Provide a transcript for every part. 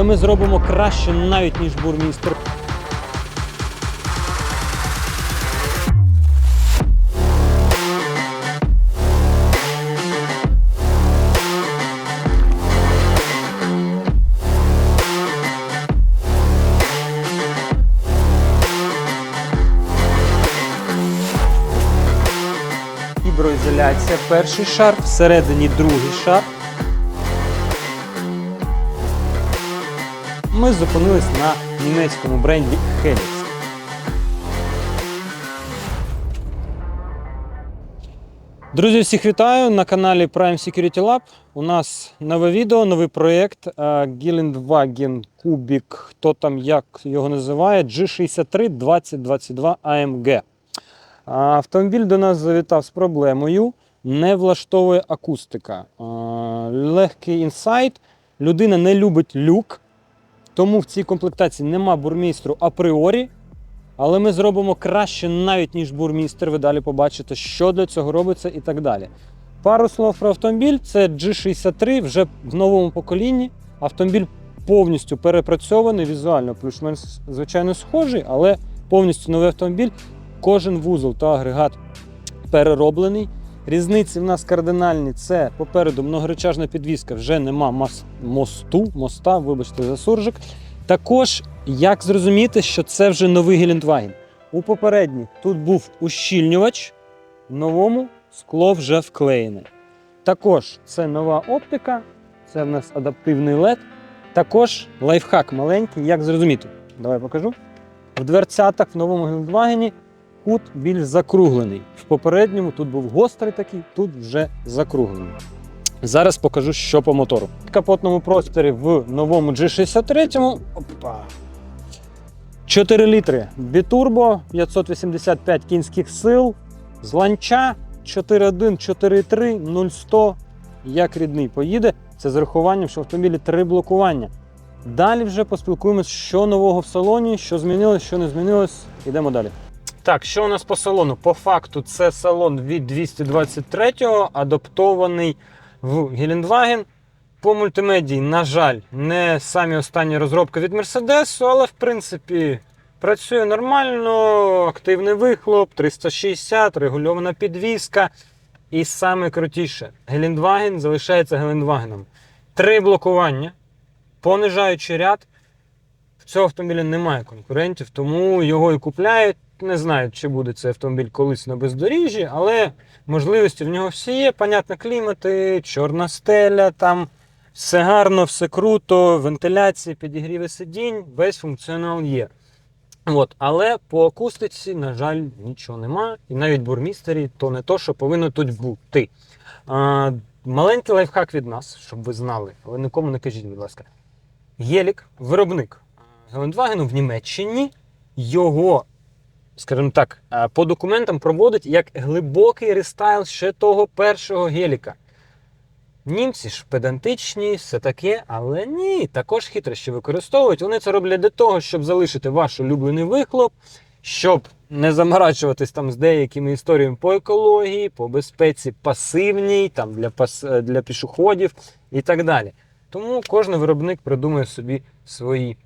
але ми зробимо краще навіть ніж бурмістр. Фіброізоляція перший шар, всередині другий шар. Ми зупинились на німецькому бренді Helix. Друзі, всіх вітаю на каналі Prime Security Lab. У нас нове відео, новий проєкт е, Gilendwagen Kubik, хто там як його називає, G63 2022 AMG. Автомобіль до нас завітав з проблемою. Не влаштовує акустика. Легкий інсайт. Людина не любить люк, тому в цій комплектації нема бурмістру апріорі. Але ми зробимо краще навіть ніж бурмістр. Ви далі побачите, що для цього робиться і так далі. Пару слов про автомобіль. Це G63 вже в новому поколінні. Автомобіль повністю перепрацьований, візуально, плюс-менш, звичайно, схожий, але повністю новий автомобіль. Кожен вузол та агрегат перероблений. Різниці в нас кардинальні. Це попереду многоречажна підвізка, вже нема мосту, моста, вибачте за суржик. Також, як зрозуміти, що це вже новий Гелендваген. У попередніх тут був ущільнювач, в новому скло вже вклеєне. Також це нова оптика, це в нас адаптивний LED. Також лайфхак маленький, як зрозуміти. Давай покажу. В дверцятах в новому Гелендвагені кут більш закруглений. В попередньому тут був гострий такий, тут вже закруглений. Зараз покажу, що по мотору. В капотному просторі в новому G63. Опа. 4 літри бітурбо, 585 кінських сил, з ланча 4.1, 4.3, 0-100. Як рідний поїде. Це з урахуванням, що в автомобілі три блокування. Далі вже поспілкуємось, що нового в салоні, що змінилось, що не змінилось. Йдемо далі. Так, що у нас по салону? По факту, це салон від 223-го, адаптований в Гелендваген. По мультимедії, на жаль, не самі останні розробки від Мерседесу, але в принципі працює нормально, активний вихлоп, 360, регульована підвізка. І саме крутіше, Гелендваген залишається Гелендвагеном. Три блокування, понижаючий ряд. В цього автомобіля немає конкурентів, тому його і купляють. Не знаю, чи буде цей автомобіль колись на бездоріжжі, але можливості в нього всі є. Понятно, клімати, чорна стеля, там все гарно, все круто, вентиляція, підігріви сидінь, весь функціонал є. От, але по акустиці, на жаль, нічого нема. І навіть бурмістері то не то, що повинно тут бути. А, маленький лайфхак від нас, щоб ви знали, але нікому не кажіть, будь ласка. Гелік, виробник Гелендвагену в Німеччині, його, скажімо так, е, по документам проводить як глибокий рестайл ще того першого геліка. Німці ж педантичні, все таке, але ні, також хитрощі використовують. Вони це роблять для того, щоб залишити ваш улюблений вихлоп, щоб не заморачуватись там з деякими історіями по екології, по безпеці пасивній, там для, пас... е, для пішоходів і так далі. Тому кожен виробник придумує собі свої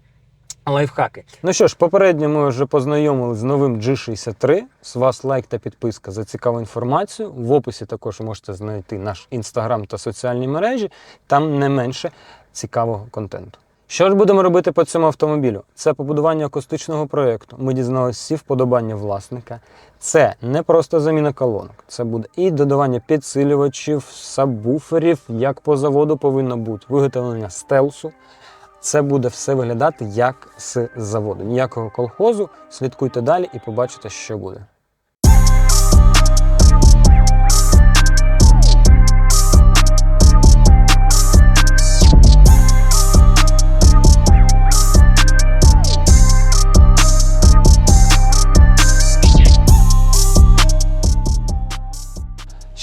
лайфхаки. Ну що ж, попередньо ми вже познайомилися з новим G63. З вас лайк та підписка за цікаву інформацію. В описі також можете знайти наш інстаграм та соціальні мережі. Там не менше цікавого контенту. Що ж будемо робити по цьому автомобілю? Це побудування акустичного проєкту. Ми дізналися всі вподобання власника. Це не просто заміна колонок, це буде і додавання підсилювачів, сабвуферів, як по заводу повинно бути, виготовлення стелсу. Це буде все виглядати як з заводу. Ніякого колхозу. Слідкуйте далі і побачите, що буде.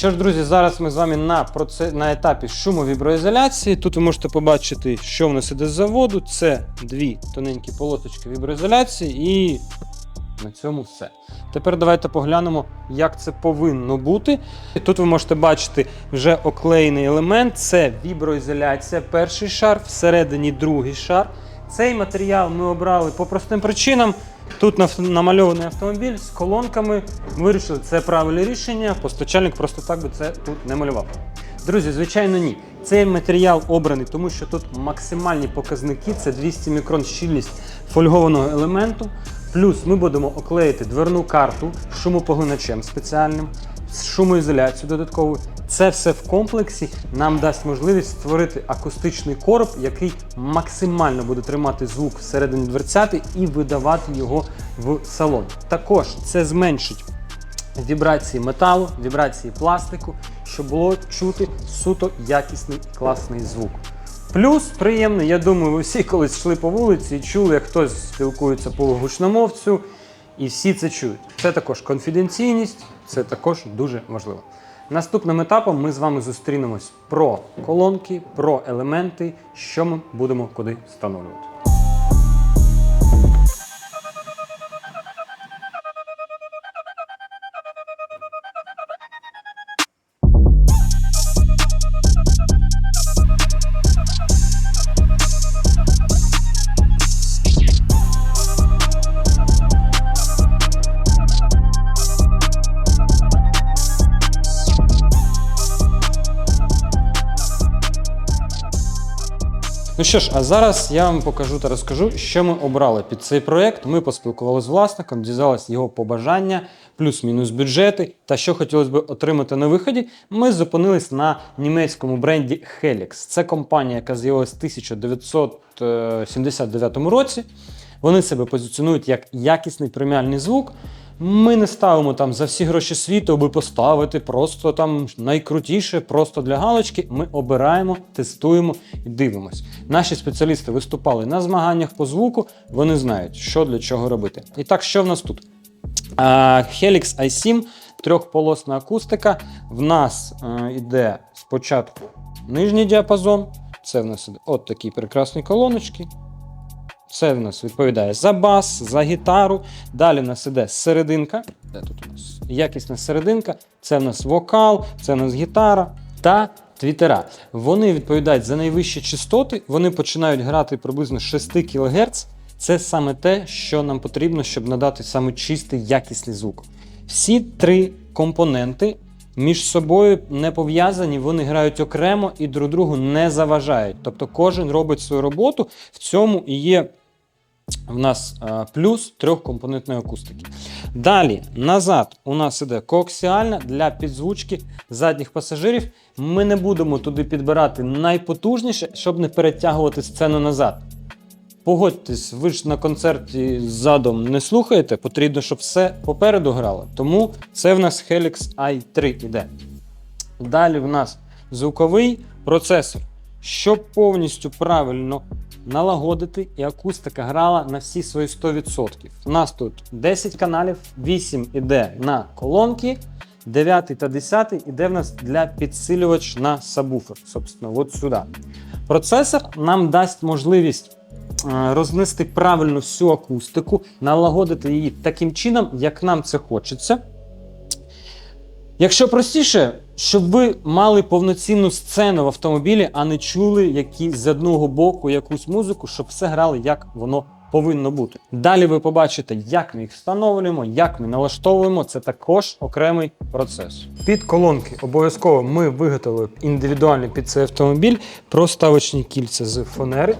Що ж, друзі, зараз ми з вами на, проце... на етапі шумовіброізоляції. Тут ви можете побачити, що в нас іде з заводу. Це дві тоненькі полосочки віброізоляції і На цьому все. Тепер давайте поглянемо, як це повинно бути. Тут ви можете бачити вже оклеєний елемент. Це віброізоляція, перший шар, всередині другий шар. Цей матеріал ми обрали по простим причинам. Тут намальований автомобіль з колонками. Вирішили, це правильне рішення. Постачальник просто так би це тут не малював. Друзі, звичайно, ні. Цей матеріал обраний, тому що тут максимальні показники це 200 мікрон щільність фольгованого елементу. Плюс ми будемо оклеїти дверну карту шумопоглиначем спеціальним, з шумоізоляцією додатковою. Це все в комплексі нам дасть можливість створити акустичний короб, який максимально буде тримати звук всередині дверцяти і видавати його в салон. Також це зменшить вібрації металу, вібрації пластику, щоб було чути суто якісний класний звук. Плюс приємний, я думаю, ви всі колись йшли по вулиці і чули, як хтось спілкується по гучномовцю, і всі це чують. Це також конфіденційність, це також дуже важливо. Наступним етапом ми з вами зустрінемось про колонки, про елементи, що ми будемо куди встановлювати. Ну що ж, а зараз я вам покажу та розкажу, що ми обрали під цей проект. Ми поспілкувалися з власником, дізналися його побажання, плюс-мінус бюджети та що хотілося б отримати на виході. Ми зупинились на німецькому бренді Helix. Це компанія, яка з'явилася в 1979 році. Вони себе позиціонують як якісний преміальний звук. Ми не ставимо там за всі гроші світу, аби поставити просто там найкрутіше, просто для галочки. Ми обираємо, тестуємо і дивимось. Наші спеціалісти виступали на змаганнях по звуку, вони знають, що для чого робити. І так, що в нас тут? Helix i7, трьохполосна акустика. В нас е, йде спочатку нижній діапазон. Це в нас от такі прекрасні колоночки. Це в нас відповідає за бас, за гітару. Далі в нас іде серединка. Де тут у нас? Якісна серединка. Це в нас вокал, це в нас гітара та твітера. Вони відповідають за найвищі частоти. Вони починають грати приблизно 6 кГц. Це саме те, що нам потрібно, щоб надати саме чистий якісний звук. Всі три компоненти між собою не пов'язані, вони грають окремо і друг другу не заважають. Тобто кожен робить свою роботу. В цьому і є в нас е, плюс трьохкомпонентної акустики. Далі, назад, у нас іде коаксіальна для підзвучки задніх пасажирів. Ми не будемо туди підбирати найпотужніше, щоб не перетягувати сцену назад. Погодьтесь, ви ж на концерті задом не слухаєте, потрібно, щоб все попереду грало. Тому це в нас Helix i3 іде. Далі в нас звуковий процесор. Щоб повністю правильно налагодити і акустика грала на всі свої 100%. У нас тут 10 каналів, 8 іде на колонки, 9 та 10 іде в нас для підсилювач на сабвуфер. Собственно, от сюди. Процесор нам дасть можливість е, рознести правильно всю акустику, налагодити її таким чином, як нам це хочеться. Якщо простіше, щоб ви мали повноцінну сцену в автомобілі, а не чули які з одного боку якусь музику, щоб все грало, як воно повинно бути. Далі ви побачите, як ми їх встановлюємо, як ми налаштовуємо. Це також окремий процес. Під колонки обов'язково ми виготовили індивідуально під цей автомобіль проставочні кільця з фанери.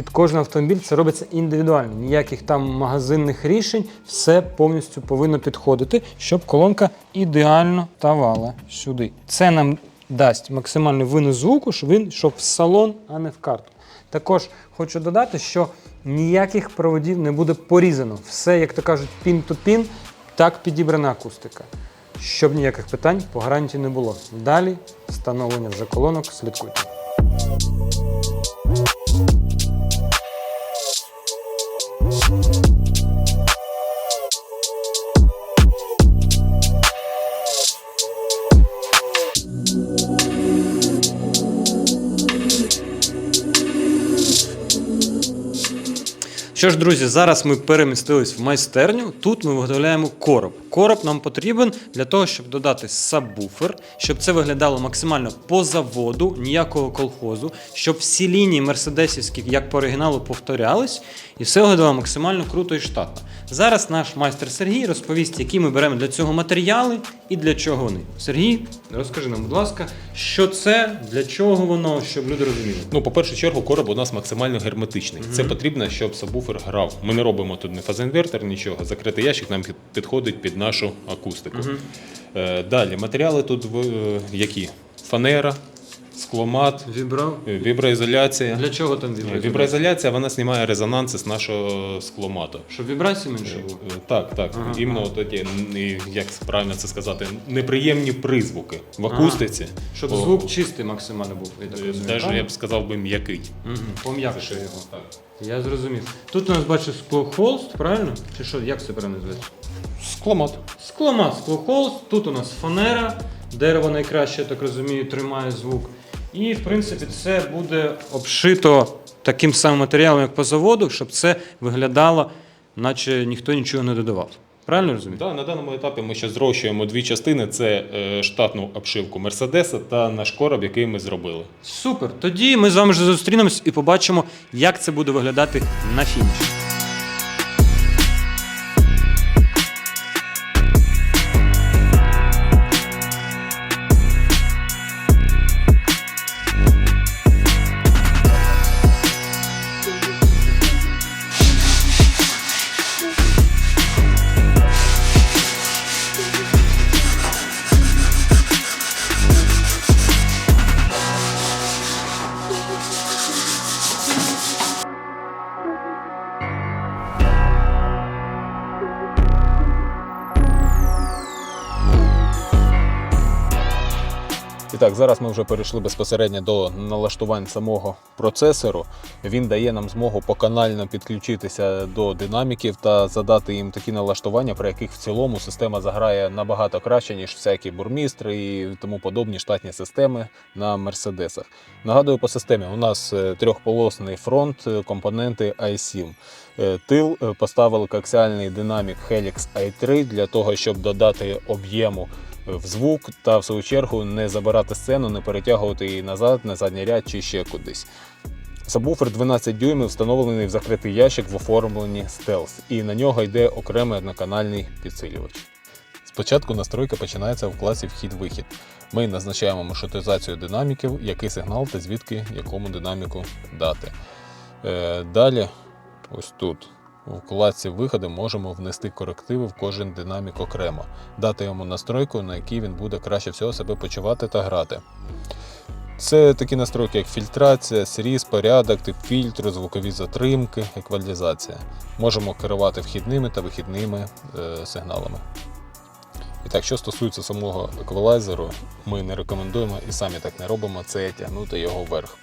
Під кожен автомобіль це робиться індивідуально. Ніяких там магазинних рішень, все повністю повинно підходити, щоб колонка ідеально тавала сюди. Це нам дасть максимальний винос звуку, щоб він йшов в салон, а не в карту. Також хочу додати, що ніяких проводів не буде порізано. Все, як то кажуть, пін-то-пін, так підібрана акустика. Щоб ніяких питань по гарантії не було. Далі встановлення вже колонок, слідкуйте. Що ж, друзі, зараз ми перемістились в майстерню. Тут ми виготовляємо короб. Короб нам потрібен для того, щоб додати сабвуфер, щоб це виглядало максимально по заводу, ніякого колхозу, щоб всі лінії мерседесівські, як по оригіналу, повторялись, і все виглядало максимально круто і штатно. Зараз наш майстер Сергій розповість, які ми беремо для цього матеріали і для чого вони. Сергій, розкажи нам, будь ласка, що це, для чого воно, щоб люди розуміли. Ну, по першу чергу, короб у нас максимально герметичний. Це потрібно, щоб сабвуфер грав. Ми не робимо тут не фазоінвертор, нічого. Закритий ящик нам підходить під нашу акустику. Е, далі, матеріали тут е, які? Фанера, скломат, Вібрав? е, віброізоляція. Для чого там Е, вібрація? Віброізоляція вона знімає резонанси з нашого скломату. Щоб вібрації менше було? Е, Так, так. Ага, Іменно от н- як правильно це сказати, неприємні призвуки в акустиці. Щоб О, звук чистий максимально був. Я так е, розумію, Даже правильно? я б сказав би м'який. Мгм, Пом'якше його. Так. Я зрозумів. Тут у нас бачу склохолст, правильно? Чи що, як це правильно називається? Скломат. Скломат, склохолст, тут у нас фанера, дерево найкраще, я так розумію, тримає звук. І, в принципі, це буде обшито таким самим матеріалом, як по заводу, щоб це виглядало, наче ніхто нічого не додавав. Правильно розумію? Да, на даному етапі ми ще зрощуємо дві частини: це е, штатну обшивку Мерседеса та наш короб, який ми зробили. Супер. Тоді ми з вами вже зустрінемось і побачимо, як це буде виглядати на фініші. Так, зараз ми вже перейшли безпосередньо до налаштувань самого процесору. Він дає нам змогу поканально підключитися до динаміків та задати їм такі налаштування, при яких в цілому система заграє набагато краще, ніж всякі бурмістри і тому подобні штатні системи на мерседесах. Нагадую, по системі у нас е, трьохполосний фронт, е, компоненти i7. Е, Тил поставили коаксіальний динамік Helix i3 для того, щоб додати об'єму в звук та в свою чергу не забирати сцену, не перетягувати її назад, на задній ряд чи ще кудись. Сабвуфер 12 дюймів встановлений в закритий ящик в оформленні Stealth, і на нього йде окремий одноканальний підсилювач. Спочатку настройка починається в класі вхід-вихід. Ми назначаємо маршрутизацію динаміків, який сигнал та звідки якому динаміку дати. Е, далі, ось тут, у вкладці виходи можемо внести корективи в кожен динамік окремо, дати йому настройку, на якій він буде краще всього себе почувати та грати. Це такі настройки, як фільтрація, сріз, порядок, тип фільтру, звукові затримки, еквалізація. Можемо керувати вхідними та вихідними е, сигналами. І так, що стосується самого еквалайзеру, ми не рекомендуємо і самі так не робимо, це тягнути його вверх,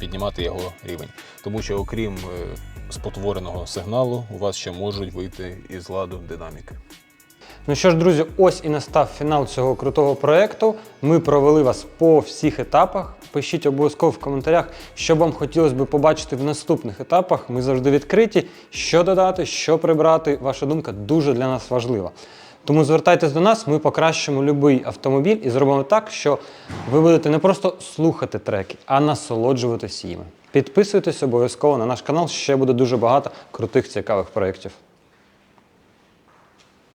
піднімати його рівень. Тому що, окрім е, спотвореного сигналу, у вас ще можуть вийти із ладу динаміки. Ну що ж, друзі, ось і настав фінал цього крутого проєкту. Ми провели вас по всіх етапах. Пишіть обов'язково в коментарях, що вам хотілося б побачити в наступних етапах. Ми завжди відкриті. Що додати, що прибрати. Ваша думка дуже для нас важлива. Тому звертайтесь до нас, ми покращимо будь-який автомобіль і зробимо так, що ви будете не просто слухати треки, а насолоджуватися їми. Підписуйтесь обов'язково на наш канал, ще буде дуже багато крутих цікавих проєктів.